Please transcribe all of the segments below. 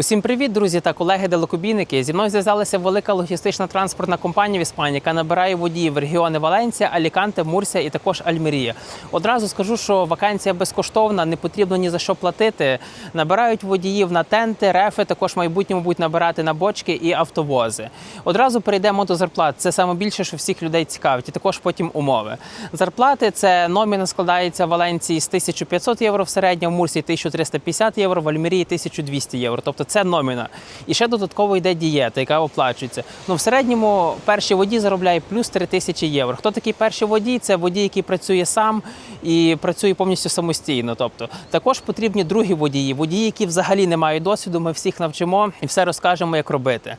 Усім привіт, друзі та колеги далекобійники. Зі мною зв'язалася велика логістична транспортна компанія в Іспанії, яка набирає водіїв в регіони Валенція, Аліканте, Мурсія і також Альмерія. Одразу скажу, що вакансія безкоштовна, не потрібно ні за що платити. Набирають водіїв на тенти, рефи, також в майбутньому будуть набирати на бочки і автовози. Одразу перейдемо до зарплат. Це саме більше, що всіх людей цікавить, і також потім умови. Зарплати це номіна складається в Валенції з 1500 євро в середньому, в Мурсії 1350 євро, в Альмерії 1200 євро. Тобто це номіна. І ще додатково йде дієта, яка оплачується. Ну, в середньому перший водій заробляє плюс 3000 євро. Хто такий перший водій? Це водій, який працює сам і працює повністю самостійно. Тобто також потрібні другі водії, водії, які взагалі не мають досвіду. Ми всіх навчимо і все розкажемо, як робити.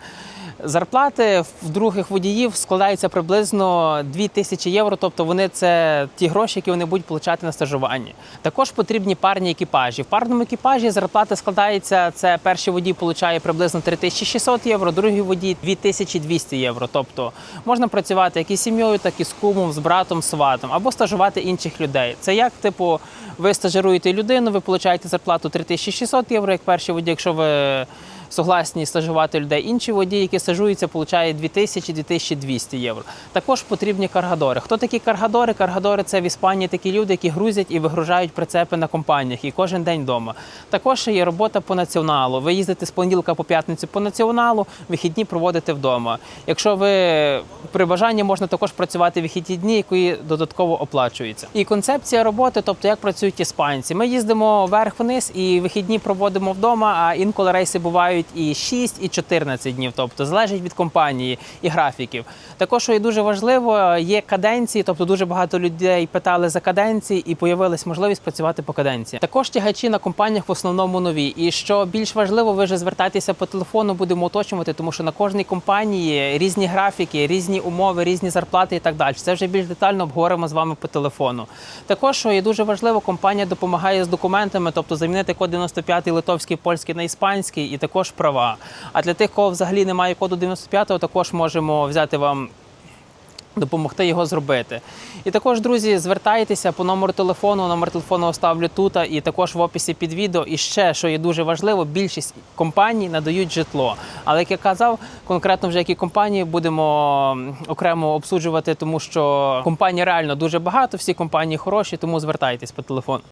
Зарплати в других водіїв складаються приблизно 2 тисячі євро, тобто вони це ті гроші, які вони будуть отримати на стажуванні. Також потрібні парні екіпажі. В парному екіпажі зарплата складається. Це перший водій отримує приблизно 3600 євро, другий водій 2200 євро. Тобто можна працювати як із сім'єю, так і з кумом, з братом, сватом, або стажувати інших людей. Це як типу, ви стажируєте людину, ви отримуєте зарплату 3600 євро, як перший водій, якщо ви согласні стажувати людей. Інші водії, які стажуються, получають 2000-2200 євро. Також потрібні каргадори. Хто такі каргадори? Каргадори це в Іспанії такі люди, які грузять і вигружають прицепи на компаніях і кожен день вдома. Також є робота по націоналу. Ви їздите з понеділка по п'ятницю по націоналу, вихідні проводите вдома. Якщо ви при бажанні можна також працювати вихідні дні, які додатково оплачуються. І концепція роботи, тобто як працюють іспанці. Ми їздимо вверх-вниз і вихідні проводимо вдома, а інколи рейси бувають і 6, і 14 днів, тобто залежить від компанії і графіків. Також що є дуже важливо, є каденції, тобто дуже багато людей питали за каденції і появилась можливість працювати по каденції. Також тягачі на компаніях в основному нові. І що більш важливо, ви вже звертайтеся по телефону, будемо уточнювати, тому що на кожній компанії різні графіки, різні умови, різні зарплати і так далі. Це вже більш детально обговоримо з вами по телефону. Також що є дуже важливо, компанія допомагає з документами, тобто замінити код 95 литовський, польський на іспанський, і також права. А для тих, кого взагалі немає коду 95-го, також можемо взяти вам. Допомогти його зробити. І також, друзі, звертайтеся по номеру телефону. Номер телефону оставлю тут і також в описі під відео. І ще, що є дуже важливо, більшість компаній надають житло. Але як я казав, конкретно вже які компанії будемо окремо обсуджувати, тому що компаній реально дуже багато, всі компанії хороші, тому звертайтесь по телефону.